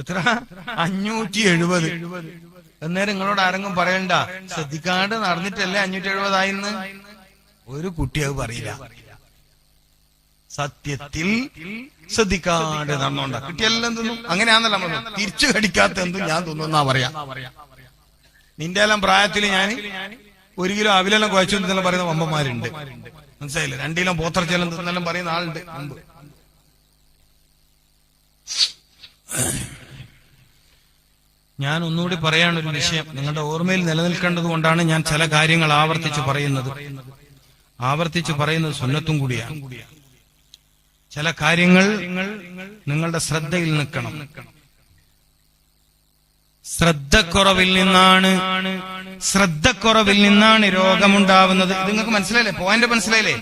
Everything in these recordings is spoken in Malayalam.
എത്ര? അഞ്ഞൂറ്റി എഴുപത് അന്നേരം നിങ്ങളോട് ആരെങ്കിലും പറയണ്ട. ശ്രദ്ധിക്കാണ്ട് നടന്നിട്ടല്ലേ അഞ്ഞൂറ്റി എഴുപതായിന്ന് ഒരു കുട്ടി അത് പറയില്ല. സത്യത്തിൽ ശ്രദ്ധിക്കാണ്ട് നടന്നോണ്ട. കുട്ടിയെല്ലാം തിന്നും? അങ്ങനെയാണല്ലോ നമ്മൾ തിരിച്ചു കടിക്കാത്ത എന്തും ഞാൻ തിന്നുന്നാ പറയാ. നിന്റെ എല്ലാം പ്രായത്തിൽ ഞാൻ ഒരു കിലോ അവിലെല്ലാം കുഴച്ചു തിന്നെല്ലാം പറയുന്ന അമ്മമാരുണ്ട് മനസ്സിലായില്ല? രണ്ടിലും പോത്രച്ചെല്ലാം തിന്നെല്ലാം പറയുന്ന ആളുണ്ട്. മുമ്പ് ഞാൻ ഒന്നുകൂടി പറയാൻ ഒരു വിഷയം. നിങ്ങളുടെ ഓർമ്മയിൽ നിലനിൽക്കേണ്ടത് കൊണ്ടാണ് ഞാൻ ചില കാര്യങ്ങൾ ആവർത്തിച്ച് പറയുന്നത്. ആവർത്തിച്ച് പറയുന്നത് സുന്നത്തും കൂടിയാണ്. ചില കാര്യങ്ങൾ നിങ്ങളുടെ ശ്രദ്ധയിൽ നിൽക്കണം. ശ്രദ്ധക്കുറവിൽ നിന്നാണ് ശ്രദ്ധക്കുറവിൽ നിന്നാണ് രോഗമുണ്ടാവുന്നത്. ഇത് നിങ്ങൾക്ക് മനസ്സിലായില്ലേ? പോയിന്റ് മനസ്സിലായില്ലേ?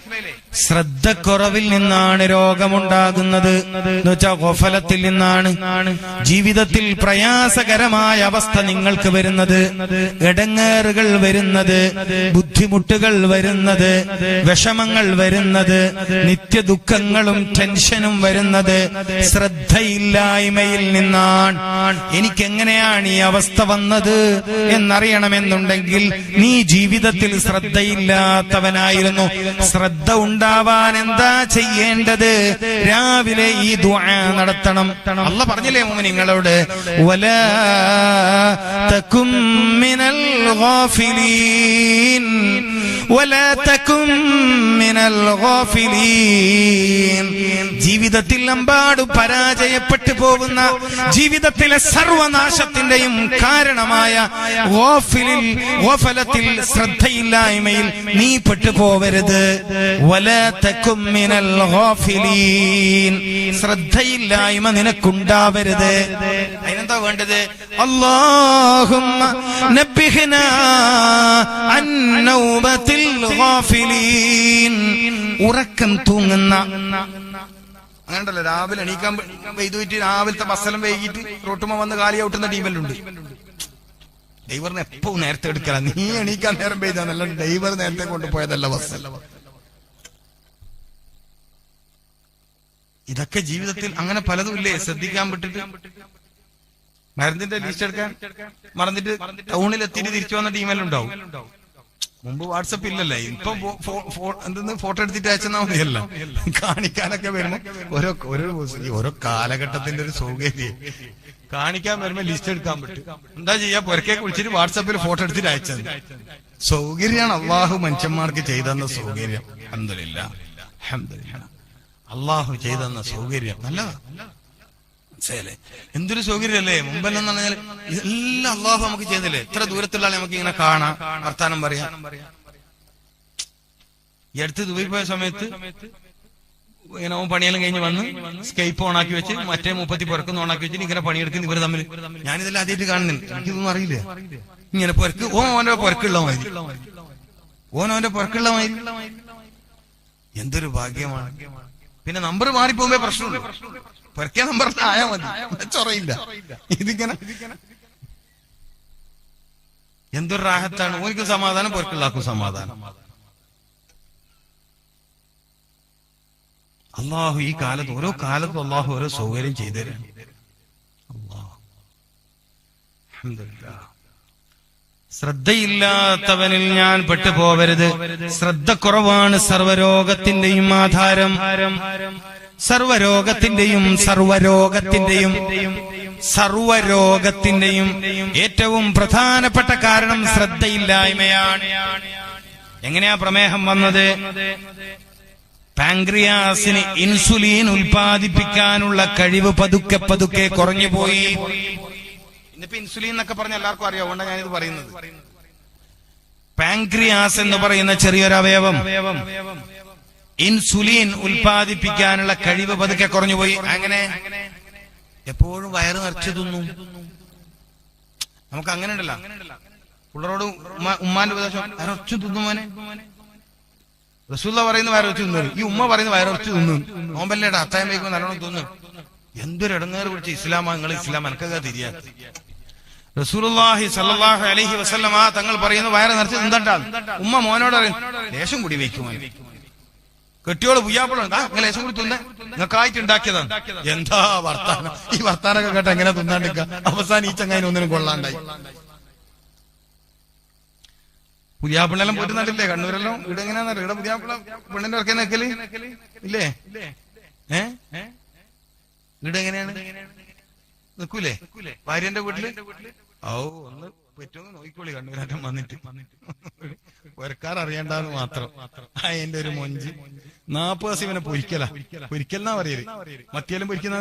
ശ്രദ്ധക്കുറവിൽ നിന്നാണ് രോഗമുണ്ടാകുന്നത്. എന്ന് വെച്ചാൽ ഗോഫലത്തിൽ നിന്നാണ്. ജീവിതത്തിൽ പ്രയാസകരമായ അവസ്ഥ നിങ്ങൾക്ക് വരുന്നത്. ഇടങ്ങേറുകൾ വരുന്നത്. ബുദ്ധിമുട്ടുകൾ വരുന്നത്. വിഷമങ്ങൾ വരുന്നത്. നിത്യദുഃഖങ്ങളും ടെൻഷനും വരുന്നത്. ശ്രദ്ധയില്ലായ്മയിൽ നിന്നാണ്. എനിക്ക് എങ്ങനെയാണ് ഈ അവസ്ഥ വന്നത് എന്നറിയണമെന്നുണ്ടെങ്കിൽ നീ ജീവിതത്തിൽ ശ്രദ്ധയില്ലാത്തവനായിരുന്നു. ശ്രദ്ധ ഉണ്ടാവാൻ എന്താ ചെയ്യേണ്ടത്? രാവിലെ ഈ ദുആ നടത്തണം. അല്ല പറഞ്ഞില്ലേ മോമ നിങ്ങളോട്? വലാ തകും മിനൽ വലാ തകും മിനൽ ജീവിതത്തിൽ അമ്പാട് പരാജയപ്പെട്ടു പോകുന്ന ജീവിതത്തിലെ സർവനാശത്തിന്റെയും കാരണമായ ഓഫിലിൽ ഓഫലത്തിൽ ശ്രദ്ധയില്ലായ്മയിൽ നീ മിനൽ ഗാഫിലീൻ. ശ്രദ്ധയില്ലായ്മ നിനക്കുണ്ടാവരുത്. അതിനെന്താ വേണ്ടത്? ഗാഫിലീൻ. ഉറക്കം തൂങ്ങുന്ന അങ്ങനെയുണ്ടല്ലോ രാവിലെ എണീക്കാൻ വെയ്തുവിറ്റ് രാവിലത്തെ ബസ്സെല്ലാം വൈകിട്ട് റോട്ടുമ വന്ന് കാലി ഔട്ടുന്ന ടീമെല്ലാം ഉണ്ട്. ഡ്രൈവറിനെ എപ്പോ നേരത്തെ എടുക്കല? നീ എണീക്കാൻ നേരം പെയ്താന്നല്ല ഡ്രൈവർ നേരത്തെ കൊണ്ടുപോയതല്ല ബസ് ഇതൊക്കെ ജീവിതത്തിൽ അങ്ങനെ പലതും ഇല്ലേ? ശ്രദ്ധിക്കാൻ പറ്റിട്ട് മരുന്നിന്റെ ലിസ്റ്റ് എടുക്കാൻ മറന്നിട്ട് ടൗണിൽ എത്തിയിട്ട് തിരിച്ചു വന്ന ടീമെല്ലാം ഉണ്ടാവും. മുമ്പ് വാട്സപ്പ് ഇല്ലല്ലേ? ഇപ്പൊ എന്തെന്ന് ഫോട്ടോ എടുത്തിട്ട് അയച്ചെന്നാ മതിയല്ല. കാണിക്കാനൊക്കെ വരുമ്പോ ഓരോ ഓരോ ഓരോ കാലഘട്ടത്തിന്റെ ഒരു സൗകര്യം. കാണിക്കാൻ വരുമ്പോ ലിസ്റ്റ് എടുക്കാൻ പറ്റും. എന്താ ചെയ്യാ? പുരക്കെ കുളിച്ചിട്ട് വാട്സപ്പിൽ ഫോട്ടോ എടുത്തിട്ട് അയച്ചത് സൗകര്യമാണ് അള്ളാഹു മനുഷ്യന്മാർക്ക് ചെയ്തെന്ന സൗകര്യം. അഹമ്മദില്ല അള്ളാഹു ചെയ്തെന്ന സൗകര്യം. നല്ലതാ. മനസ്സിലായില്ലേ? എന്തൊരു സൗകര്യമല്ലേ? മുമ്പെല്ലാം പറഞ്ഞാൽ ഇതെല്ലാം അള്ളാഹു നമുക്ക് ചെയ്തില്ലേ? ഇത്ര ദൂരത്തുള്ള ആളെ നമുക്ക് ഇങ്ങനെ കാണാം വർത്താനം പറയാം. ഈ അടുത്ത് ദുബൈ പോയ സമയത്ത് ഇങ്ങനെ പണിയെല്ലാം കഴിഞ്ഞ് വന്ന് സ്കൈപ്പ് ഓണാക്കി വെച്ച് മറ്റേ മുപ്പത്തി പുറക്കുന്ന ഓണാക്കി വെച്ചിട്ട് ഇങ്ങനെ പണിയെടുക്കുന്ന ഇവർ തമ്മിൽ ഞാനിതെല്ലാം ആദ്യമായിട്ട് കാണുന്നില്ല എനിക്കിതൊന്നും അറിയില്ല. ഇങ്ങനെ പുരക്ക് ഓൻ ഓന്റെ പുറക്കുള്ള മതി ഓൻ ഓന്റെ പുറക്കുള്ള മതി എന്തൊരു ഭാഗ്യമാണ്. പിന്നെ നമ്പർ മാറിപ്പോകുമ്പോ പ്രശ്നമുണ്ട് പുറക്കിയ നമ്പർ ആയാ മതി. ചൊറയില്ല. ഇതിങ്ങനെ. എന്തൊരു റാഹത്താണ്? ഓനിക്ക് സമാധാനം പൊറക്കുള്ളാക്കും സമാധാനം. അള്ളാഹു ഈ കാലത്ത് ഓരോ കാലത്തും അള്ളാഹു ഓരോ സൗകര്യം ചെയ്തു തരാം അള്ളാഹു. അൽഹംദുലില്ലാ. ശ്രദ്ധയില്ലാത്തവനിൽ ഞാൻ പെട്ടുപോവരുത്. ശ്രദ്ധ കുറവാണ് സർവരോഗത്തിന്റെയും ആധാരം. സർവരോഗത്തിന്റെയും സർവരോഗത്തിന്റെയും സർവരോഗത്തിന്റെയും ഏറ്റവും പ്രധാനപ്പെട്ട കാരണം ശ്രദ്ധയില്ലായ്മയാണ്. എങ്ങനെയാ പ്രമേഹം വന്നത്? പാങ്ക്രിയാസിന് ഇൻസുലിൻ ഉൽപ്പാദിപ്പിക്കാനുള്ള കഴിവ് പതുക്കെ പതുക്കെ കുറഞ്ഞുപോയി. ഇന്നിപ്പോ ഇൻസുലിൻ എന്നൊക്കെ പറഞ്ഞ എല്ലാവർക്കും അറിയാം. അതുകൊണ്ടാണ് ഞാനിത് പറയുന്നത്. പാൻക്രിയാസ് എന്ന് പറയുന്ന ചെറിയൊരു അവയവം. ഇൻസുലിൻ ഉൽപാദിപ്പിക്കാനുള്ള കഴിവ് പതുക്കെ കുറഞ്ഞുപോയി. അങ്ങനെ എപ്പോഴും വയറ് നിറച്ചു തിന്നു. നമുക്ക് അങ്ങനെ ഉണ്ടല്ലോ. പിള്ളേരോട് ഉമ്മ- ഉമ്മാന്റെ ഉപദേശം വയറൊച്ചു തിന്നുമോനെ റസൂല്ല പറയുന്ന വയറൊച്ചു തിന്നു ഈ ഉമ്മ പറയുന്ന വയറൊച്ചു തിന്നു. നോമ്പല്ലേടാ അത്തായം വയ്ക്കുമ്പോൾ നല്ലോണം തിന്നു. എന്തൊരു ഇടങ്ങേറ് കുറിച്ച് ഇസ്ലാമാ നിങ്ങൾ ഇസ്ലാം എനക്കൊക്കെ തിരിയാ റസൂലുള്ളാഹി സല്ലല്ലാഹു അലൈഹി വസല്ലമ തങ്ങൾ പറയുന്നു വയറ് നിറച്ച് എന്താ ഉമ്മ മോനോട് പറയും ലേശം കൂടി വെക്കുമോ കെട്ടിയോൾ പുയ്യാപ്പുള്ള നിങ്ങൾ ലേശം കൂടി തിന്നെ. നിങ്ങൾക്കായിട്ട് ഉണ്ടാക്കിയതാണ് എന്താ വർത്താനം? ഈ വർത്താനൊക്കെ കേട്ട എങ്ങനെ തിന്നാണ്ടിക്ക അവസാനം ഈ ചങ്ങാൻ ഒന്നിനും കൊള്ളാണ്ടായി. പുതിയാപ്പിള്ളെല്ലാം പോയിട്ട് നട്ടില്ലേ കണ്ണൂരെല്ലാം ഇവിടെ എങ്ങനെയാന്നറിയോ ഇവിടെ പുതിയാപ്പിള്ള പെണ്ണിന്റെ ഇറക്കി നിൽക്കൽ ഇല്ലേ? ഏ? ഇവിടെ എങ്ങനെയാണ്? നിക്കൂലേ? ഭാര്യന്റെ വീട്ടിൽ? ഓ ഒന്ന് പറ്റുമെന്ന് നോക്കിക്കോളി. കണ്ണൂരാറ്റം വന്നിട്ട്. ഒരക്കാർ അറിയണ്ടെന്ന് മാത്രം. അതിന്റെ ഒരു മൊഞ്ച്. നാപ്പത് ദിവസം ഇവനെ പൊരിക്കല. പൊരിക്കലെന്നാ പറയൽ. മത്തിയാലും പൊരിക്കുന്ന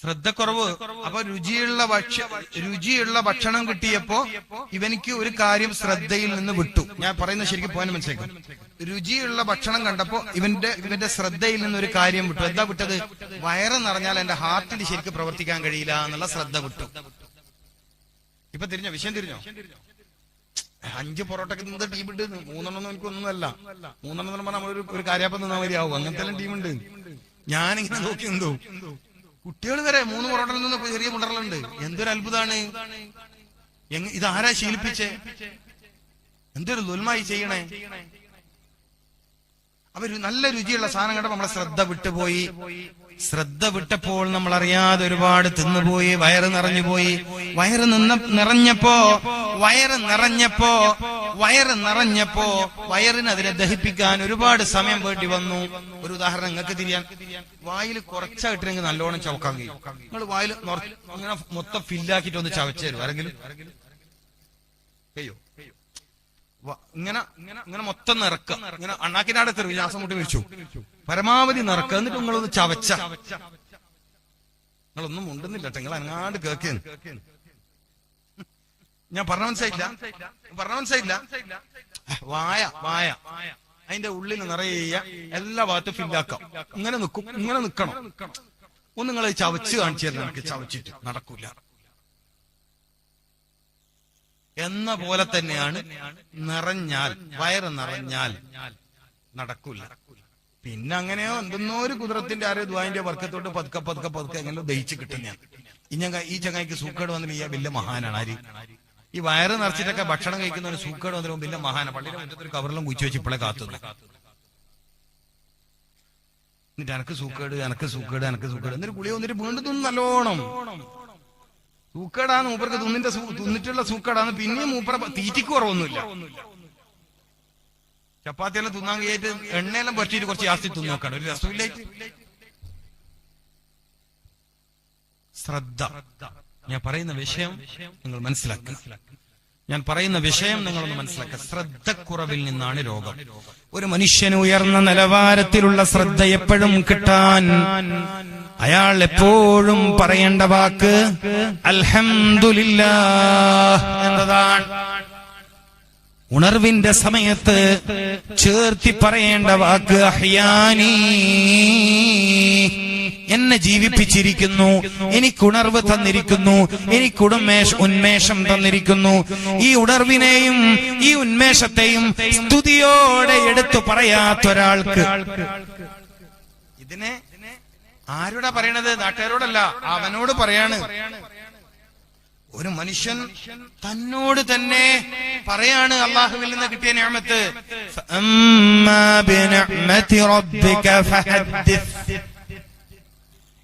ശ്രദ്ധക്കുറവ്. അപ്പൊ രുചിയുള്ള ഭക്ഷ്യ രുചിയുള്ള ഭക്ഷണം കിട്ടിയപ്പോ ഇവനിക്ക് ഒരു കാര്യം ശ്രദ്ധയിൽ നിന്ന് വിട്ടു. ഞാൻ പറയുന്നത് ശരിക്കും പോയെന്ന് മനസ്സിലാക്കും രുചിയുള്ള ഭക്ഷണം കണ്ടപ്പോ ഇവന്റെ ഇവന്റെ ശ്രദ്ധയിൽ നിന്ന് ഒരു കാര്യം വിട്ടു. എന്താ വിട്ടത്? വയറ് നിറഞ്ഞാൽ എന്റെ ഹാർട്ടിന് ശരിക്കും പ്രവർത്തിക്കാൻ കഴിയില്ല എന്നുള്ള ശ്രദ്ധ വിട്ടു. ഇപ്പൊ തിരിഞ്ഞോ? വിഷയം തിരിഞ്ഞോ? അഞ്ച് പൊറോട്ടക്ക് നിന്ന് ടീമുണ്ട് മൂന്നെണ്ണം എനിക്കൊന്നുമല്ല. മൂന്നെണ്ണം എന്ന് പറഞ്ഞാൽ നമ്മളൊരു ഒരു കാര്യാപ്പം നിന്നാൽ മതിയാവും. അങ്ങനത്തെ ടീമുണ്ട് ഞാനിങ്ങനെ നോക്കി എന്തോ കുട്ടികൾ വരെ മൂന്ന് പൊറോട്ടയിൽ നിന്ന് ചെറിയ മുടറലുണ്ട് എന്തൊരു അത്ഭുതമാണ് ഇതാരാ ശീലിപ്പിച്ചേ? എന്തൊരു ദുൽമായി ചെയ്യണേ? അവർ നല്ല രുചിയുള്ള സാധനം കണ്ടപ്പോ നമ്മളെ ശ്രദ്ധ വിട്ടുപോയി. ശ്രദ്ധ വിട്ടപ്പോൾ നമ്മൾ അറിയാതെ ഒരുപാട് തിന്നുപോയി വയറ് നിറഞ്ഞുപോയി. വയറ് നിന്ന നിറഞ്ഞപ്പോ വയറ് നിറഞ്ഞപ്പോ വയറ് നിറഞ്ഞപ്പോ വയറിന് അതിനെ ദഹിപ്പിക്കാൻ ഒരുപാട് സമയം വേണ്ടി വന്നു. ഒരു ഉദാഹരണം നിങ്ങൾക്ക് തിരിയാൻ. വായിൽ കുറച്ചായിട്ടെങ്കിൽ നല്ലോണം ചവക്കാൻ കഴിയും. നിങ്ങൾ വായിൽ അങ്ങനെ മൊത്തം ഫില്ലാക്കിയിട്ട് ഒന്ന് ചവച്ചു തരും ആരെങ്കിലും? വ- ഇങ്ങനെ ഇങ്ങനെ മൊത്തം നിറക്ക ഇങ്ങനെ അണ്ണാക്കിനാടെ തെറി വിലാസം മുട്ടി മരിച്ചു പരമാവധി നിറക്ക എന്നിട്ട് നിങ്ങളൊന്ന് ചവച്ച. നിങ്ങളൊന്നും ഉണ്ടെന്നില്ല നിങ്ങൾ അങ്ങാണ്ട് കേക്കുന്നു ഞാൻ പറഞ്ഞ മനസ്സിലായില്ല പറഞ്ഞ മനസ്സിലായില്ല വായ വായ. അതിന്റെ ഉള്ളിൽ നിറയെ എല്ലാ ഭാഗത്തും ഫില്ലാക്കാം ഇങ്ങനെ നിൽക്കും. ഇങ്ങനെ നിക്കണം ഒന്ന് നിങ്ങൾ ചവച്ച് കാണിച്ചു തരണം. എനിക്ക് ചവച്ചിട്ട് നടക്കൂല. എന്ന പോലെ തന്നെയാണ് നിറഞ്ഞാൽ വയറ് നിറഞ്ഞാൽ നടക്കൂല. പിന്നെ അങ്ങനെയോ എന്തെന്നോ ഒരു കുതിരത്തിന്റെ ആരോ ദ്വാന്റെ വർക്കത്തോട്ട് പതുക്കെ പതുക്കെ പതുക്കെ എങ്ങനെ ദഹിച്ചു കിട്ടുന്ന ഞങ്ങ ഈ ചങ്ങായിക്ക് സൂക്കേട് വന്നിട്ട് ഈ വലിയ മഹാനാണ്. ആര്? ഈ വയറ് നിറച്ചിട്ടൊക്കെ ഭക്ഷണം കഴിക്കുന്ന ഒരു സൂക്കേട് വന്നിട്ട് വലിയ മഹാന. പള്ളിയുടെ മുറ്റത്ത് ഒരു കവറിലും കുച്ചു വെച്ച് ഇപ്പോഴേ കാത്തുന്നു. എന്നിട്ട് എനക്ക് സൂക്കേട് എനക്ക് സൂക്കേട് എനക്ക് സൂക്കേട്. എന്നിട്ട് ഗുളിക വന്നിട്ട് വീണ്ടും നല്ലോണം. സൂക്കേടാന്ന് മൂപ്പർക്ക് തിന്നിന്റെ തിന്നിട്ടുള്ള സൂക്കടാന്ന് പിന്നെയും മൂപ്പറ തീറ്റിക്ക് കുറവൊന്നുമില്ല. ചപ്പാത്തിയെല്ലാം തിന്നാൻ കഴിയായിട്ട് എണ്ണയെല്ലാം പറ്റിയിട്ട് കുറച്ച് ജാസ്തി തിന്നു നോക്കണം. ഒരു രസമില്ലായിട്ട് ശ്രദ്ധ. ഞാൻ പറയുന്ന വിഷയം നിങ്ങൾ മനസ്സിലാക്കുക. ഞാൻ പറയുന്ന വിഷയം നിങ്ങളൊന്ന് മനസ്സിലാക്കുക. ശ്രദ്ധക്കുറവിൽ നിന്നാണ് രോഗം. ഒരു മനുഷ്യന് ഉയർന്ന നിലവാരത്തിലുള്ള ശ്രദ്ധ എപ്പോഴും കിട്ടാൻ അയാൾ എപ്പോഴും പറയേണ്ട വാക്ക് അൽഹംദുലില്ലാ എന്നതാണ്. ഉണർവിന്റെ സമയത്ത് ചേർത്തി പറയേണ്ട വാക്ക് അഹ്യാനി എന്നെ ജീവിപ്പിച്ചിരിക്കുന്നു എനിക്ക് ഉണർവ് തന്നിരിക്കുന്നു എനിക്ക് ഉന്മേഷ ഉന്മേഷം തന്നിരിക്കുന്നു. ഈ ഉണർവിനെയും ഈ ഉന്മേഷത്തെയും സ്തുതിയോടെ എടുത്തു പറയാത്തൊരാൾക്ക് ഇതിനെ ആരോടാ പറയണത്? നാട്ടുകാരോടല്ല. അവനോട് പറയാണ്. ഒരു മനുഷ്യൻ തന്നോട് തന്നെ പറയാണ് അള്ളാഹുവിൽ നിന്ന് കിട്ടിയ ഞാമത്ത്.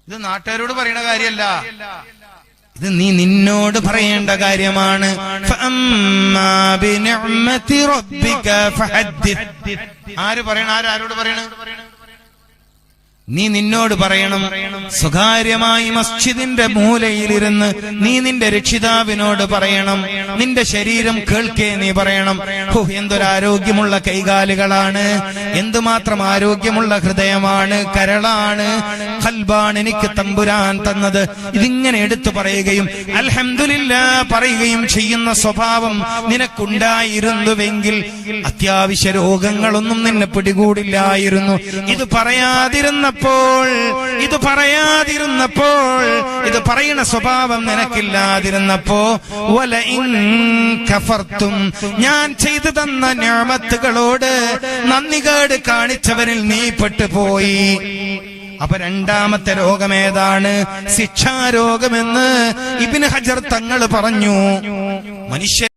ഇത് നാട്ടുകാരോട് പറയണ കാര്യമല്ല ഇത് നീ നിന്നോട് പറയേണ്ട കാര്യമാണ്. ആര് പറയണ? ആര് ആരോട് പറയണ? നീ നിന്നോട് പറയണം സ്വകാര്യമായി മസ്ജിദിന്റെ മൂലയിലിരുന്ന് നീ നിന്റെ രക്ഷിതാവിനോട് പറയണം നിന്റെ ശരീരം കേൾക്കേ നീ പറയണം. എന്തൊരാരോഗ്യമുള്ള കൈകാലുകളാണ്. എന്തുമാത്രം ആരോഗ്യമുള്ള ഹൃദയമാണ് കരളാണ് ഹൽബാണ് എനിക്ക് തമ്പുരാൻ തന്നത്. ഇതിങ്ങനെ എടുത്തു പറയുകയും അൽഹമില്ല പറയുകയും ചെയ്യുന്ന സ്വഭാവം നിനക്കുണ്ടായിരുന്നുവെങ്കിൽ അത്യാവശ്യ രോഗങ്ങളൊന്നും നിന്നെ പിടികൂടില്ലായിരുന്നു. ഇത് പറയാതിരുന്നപ്പോൾ ഇത് പറയാതിരുന്നപ്പോൾ ഇത് പറയുന്ന സ്വഭാവം നിനക്കില്ലാതിരുന്നപ്പോ വല കഫർത്തും ഞാൻ ചെയ്തു തന്ന ഞാമത്തുകളോട് നന്ദികേട് കാണിച്ചവരിൽ നീ പെട്ടുപോയി. അപ്പൊ രണ്ടാമത്തെ രോഗമേതാണ്? ശിക്ഷാരോഗമെന്ന് ഇബിന് ഹജർ തങ്ങൾ പറഞ്ഞു. മനുഷ്യ